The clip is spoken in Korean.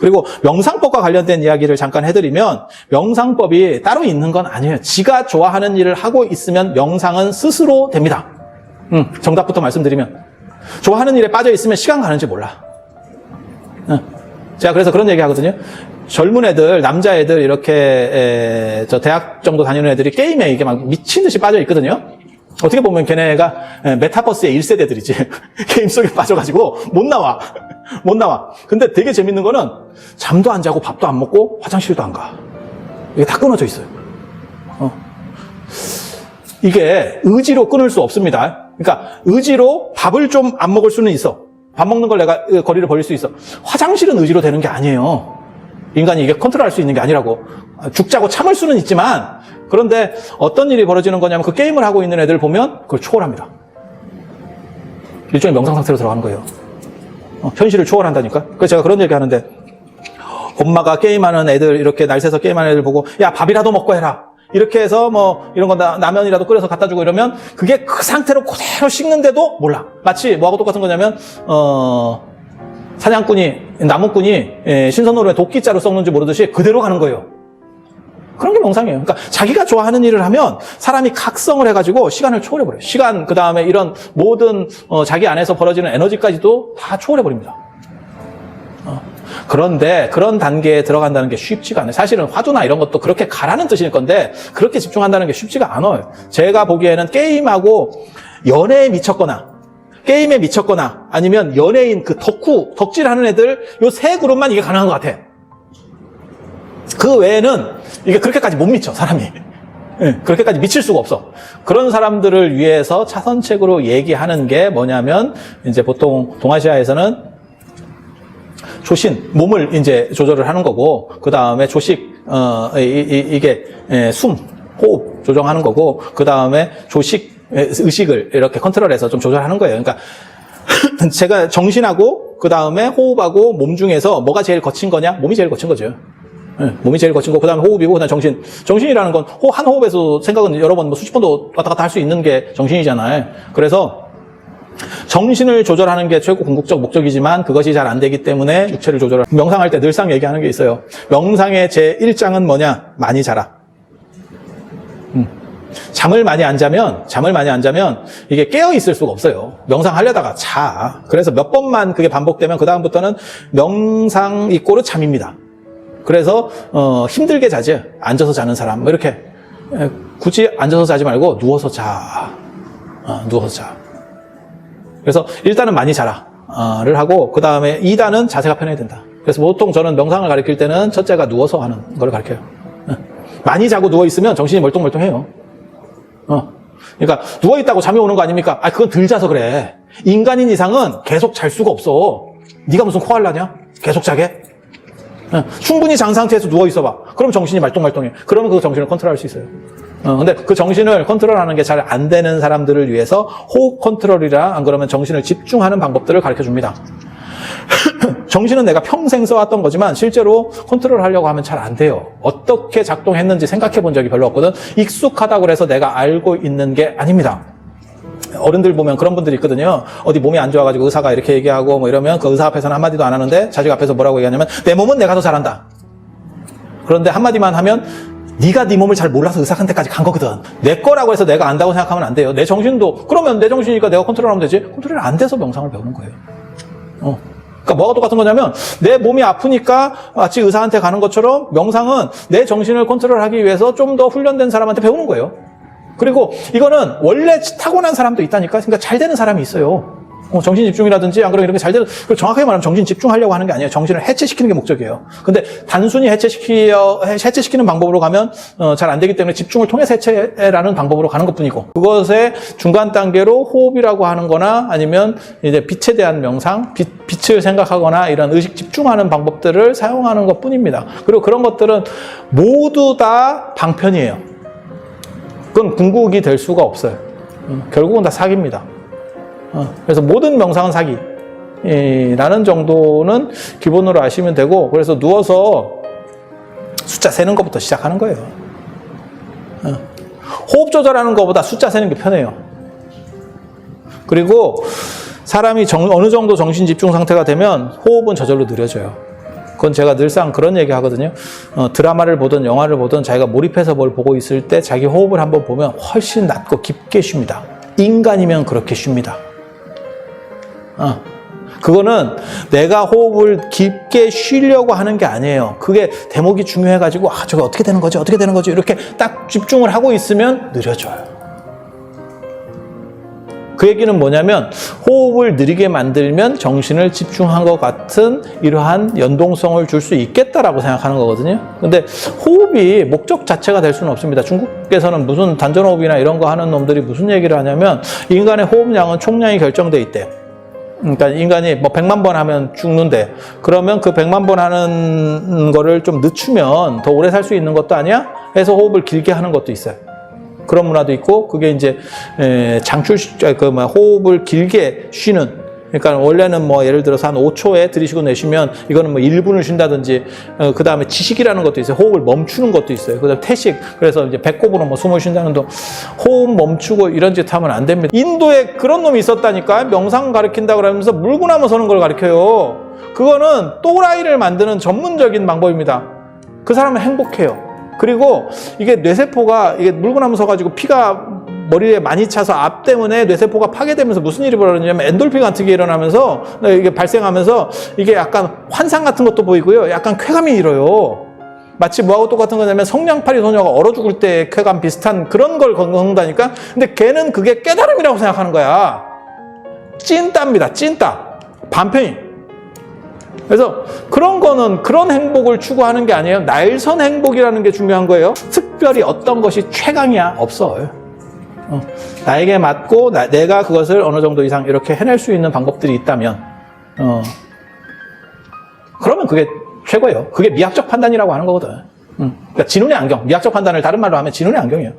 그리고 명상법과 관련된 이야기를 잠깐 해드리면 명상법이 따로 있는 건 아니에요. 지가 좋아하는 일을 하고 있으면 명상은 스스로 됩니다. 음, 정답부터 말씀드리면 좋아하는 일에 빠져 있으면 시간 가는지 몰라. 응. 제가 그래서 그런 얘기 하거든요. 젊은 애들, 남자애들, 이렇게, 에, 저 대학 정도 다니는 애들이 게임에 이게 막 미친 듯이 빠져 있거든요. 어떻게 보면 걔네가 에, 메타버스의 1세대들이지. 게임 속에 빠져가지고 못 나와. 못 나와. 근데 되게 재밌는 거는 잠도 안 자고 밥도 안 먹고 화장실도 안 가. 이게 다 끊어져 있어요. 어. 이게 의지로 끊을 수 없습니다. 그러니까 의지로 밥을 좀 안 먹을 수는 있어. 밥 먹는 걸 내가 어, 거리를 벌릴 수 있어. 화장실은 의지로 되는 게 아니에요. 인간이 이게 컨트롤할 수 있는 게 아니라고. 아, 죽자고 참을 수는 있지만 그런데 어떤 일이 벌어지는 거냐면 그 게임을 하고 있는 애들 보면 그걸 초월합니다. 일종의 명상 상태로 들어가는 거예요. 어, 현실을 초월한다니까. 그래서 제가 그런 얘기 하는데 엄마가 게임하는 애들 이렇게 날 새서 게임하는 애들 보고 야 밥이라도 먹고 해라. 이렇게 해서 뭐 이런 거 나- 라면이라도 끓여서 갖다 주고 이러면 그게 그 상태로 그대로 식는데도 몰라. 마치 뭐하고 똑같은 거냐면 어 사냥꾼이 나무꾼이 예, 신선노루에 도끼자루 썩는지 모르듯이 그대로 가는 거예요. 그런 게 명상이에요. 그러니까 자기가 좋아하는 일을 하면 사람이 각성을 해가지고 시간을 초월해버려요. 시간, 그 다음에 이런 모든 어, 자기 안에서 벌어지는 에너지까지도 다 초월해버립니다. 어. 그런데 그런 단계에 들어간다는 게 쉽지가 않아요. 사실은 화두나 이런 것도 그렇게 가라는 뜻일 건데 그렇게 집중한다는 게 쉽지가 않아요. 제가 보기에는 게임하고 연애에 미쳤거나 게임에 미쳤거나 아니면 연예인 그 덕후, 덕질하는 애들 요 세 그룹만 이게 가능한 것 같아. 그 외에는 이게 그렇게까지 못 미쳐, 사람이. 예, 그렇게까지 미칠 수가 없어. 그런 사람들을 위해서 차선책으로 얘기하는 게 뭐냐면, 이제 보통 동아시아에서는 조신, 몸을 이제 조절을 하는 거고, 그 다음에 조식, 어, 이, 게 숨, 호흡 조정하는 거고, 그 다음에 조식, 에, 의식을 이렇게 컨트롤해서 좀 조절하는 거예요. 그러니까, 제가 정신하고, 그 다음에 호흡하고 몸 중에서 뭐가 제일 거친 거냐? 몸이 제일 거친 거죠. 예, 몸이 제일 거친 거, 그 다음에 호흡이고, 그 다음에 정신. 정신이라는 건, 호, 한 호흡에서 생각은 여러 번, 뭐 수십 번도 왔다 갔다 할 수 있는 게 정신이잖아요. 그래서, 정신을 조절하는 게 최고 궁극적 목적이지만 그것이 잘 안 되기 때문에 육체를 조절할 명상할 때 늘상 얘기하는 게 있어요. 명상의 제 1장은 뭐냐? 많이 자라. 음. 잠을 많이 안 자면 잠을 많이 안 자면 이게 깨어 있을 수가 없어요. 명상하려다가 자. 그래서 몇 번만 그게 반복되면 그 다음부터는 명상 이꼬르 잠입니다. 그래서 어, 힘들게 자지 앉아서 자는 사람 뭐 이렇게 에, 굳이 앉아서 자지 말고 누워서 자. 어, 누워서 자. 그래서 일단은 많이 자라를 하고 그 다음에 2단은 자세가 편해야 된다. 그래서 보통 저는 명상을 가르칠 때는 첫째가 누워서 하는 걸 가르쳐요. 어. 많이 자고 누워 있으면 정신이 멀뚱멀뚱해요. 어. 그러니까 누워 있다고 잠이 오는 거 아닙니까? 아 그건 들 자서 그래. 인간인 이상은 계속 잘 수가 없어. 네가 무슨 코알라냐? 계속 자게? 어, 충분히 장 상태에서 누워 있어봐. 그럼 정신이 말똥말똥해. 그러면 그 정신을 컨트롤할 수 있어요. 어, 근데 그 정신을 컨트롤하는 게 잘 안 되는 사람들을 위해서 호흡 컨트롤이라 안 그러면 정신을 집중하는 방법들을 가르쳐 줍니다. 정신은 내가 평생 써왔던 거지만 실제로 컨트롤 하려고 하면 잘 안 돼요. 어떻게 작동했는지 생각해 본 적이 별로 없거든. 익숙하다고 해서 내가 알고 있는 게 아닙니다. 어른들 보면 그런 분들이 있거든요. 어디 몸이 안 좋아가지고 의사가 이렇게 얘기하고 뭐 이러면 그 의사 앞에서는 한마디도 안 하는데 자식 앞에서 뭐라고 얘기하냐면 내 몸은 내가 더 잘한다. 그런데 한마디만 하면 네가 네 몸을 잘 몰라서 의사한테까지 간 거거든. 내 거라고 해서 내가 안다고 생각하면 안 돼요. 내 정신도 그러면 내 정신이니까 내가 컨트롤하면 되지. 컨트롤이 안 돼서 명상을 배우는 거예요. 어. 그러니까 뭐가 똑같은 거냐면 내 몸이 아프니까 마치 의사한테 가는 것처럼 명상은 내 정신을 컨트롤하기 위해서 좀 더 훈련된 사람한테 배우는 거예요. 그리고 이거는 원래 타고난 사람도 있다니까. 그러니까 잘 되는 사람이 있어요. 어, 정신 집중이라든지 안 그러면 이렇게 잘 되는 정확하게 말하면 정신 집중하려고 하는 게 아니에요. 정신을 해체시키는 게 목적이에요. 근데 단순히 해체시키려 해체시키는 방법으로 가면 어, 잘 안 되기 때문에 집중을 통해서 해체라는 방법으로 가는 것뿐이고 그것의 중간 단계로 호흡이라고 하는 거나 아니면 이제 빛에 대한 명상, 빛, 빛을 생각하거나 이런 의식 집중하는 방법들을 사용하는 것뿐입니다. 그리고 그런 것들은 모두 다 방편이에요. 그건 궁극이 될 수가 없어요. 어, 결국은 다 사기입니다. 어, 그래서 모든 명상은 사기. 이, 라는 정도는 기본으로 아시면 되고, 그래서 누워서 숫자 세는 것부터 시작하는 거예요. 어. 호흡 조절하는 것보다 숫자 세는 게 편해요. 그리고 사람이 정- 어느 정도 정신 집중 상태가 되면 호흡은 저절로 느려져요. 그건 제가 늘상 그런 얘기 하거든요. 어, 드라마를 보든 영화를 보든 자기가 몰입해서 뭘 보고 있을 때 자기 호흡을 한번 보면 훨씬 낮고 깊게 쉽니다. 인간이면 그렇게 쉽니다. 어. 그거는 내가 호흡을 깊게 쉬려고 하는 게 아니에요. 그게 대목이 중요해가지고, 아, 저게 어떻게 되는 거지? 어떻게 되는 거지? 이렇게 딱 집중을 하고 있으면 느려져요. 그 얘기는 뭐냐면, 호흡을 느리게 만들면 정신을 집중한 것 같은 이러한 연동성을 줄 수 있겠다라고 생각하는 거거든요. 근데 호흡이 목적 자체가 될 수는 없습니다. 중국에서는 무슨 단전호흡이나 이런 거 하는 놈들이 무슨 얘기를 하냐면, 인간의 호흡량은 총량이 결정돼 있대요. 그러니까 인간이 뭐 100만 번 하면 죽는데 그러면 그 100만 번 하는 거를 좀 늦추면 더 오래 살 수 있는 것도 아니야? 해서 호흡을 길게 하는 것도 있어요. 그런 문화도 있고 그게 이제 에, 장출 그뭐 호흡을 길게 쉬는 그러니까 원래는 뭐 예를 들어서 한 5초에 들이쉬고 내쉬면 이거는 뭐 1분을 쉰다든지 어, 그 다음에 지식이라는 것도 있어요. 호흡을 멈추는 것도 있어요. 그다음 태식 그래서 이제 배꼽으로 뭐 숨을 쉰다는 동 호흡 멈추고 이런 짓 하면 안 됩니다. 인도에 그런 놈이 있었다니까 명상 가르친다 그러면서 물구나무 서는 걸 가르쳐요. 그거는 또라이를 만드는 전문적인 방법입니다. 그 사람은 행복해요. 그리고 이게 뇌세포가 이게 물구나무 서가지고 피가 머리에 많이 차서 앞 때문에 뇌세포가 파괴되면서 무슨 일이 벌어지냐면 엔돌핀 같은 게 일어나면서 이게 발생하면서 이게 약간 환상 같은 것도 보이고요. 약간 쾌감이 일어요. 마치 뭐하고 똑같은 거냐면 성냥팔이 소녀가 얼어 죽을 때 쾌감 비슷한 그런 걸 건강다니까. 근데 걔는 그게 깨달음이라고 생각하는 거야. 찐따입니다. 찐따. 반편이. 그래서 그런 거는 그런 행복을 추구하는 게 아니에요. 날선 행복이라는 게 중요한 거예요. 특별히 어떤 것이 최강이야? 없어요. 어, 나에게 맞고 나- 내가 그것을 어느 정도 이상 이렇게 해낼 수 있는 방법들이 있다면 어, 그러면 그게 최고예요. 그게 미학적 판단이라고 하는 거거든. 음, 그러니까 진운의 안경, 미학적 판단을 다른 말로 하면 진운의 안경이에요.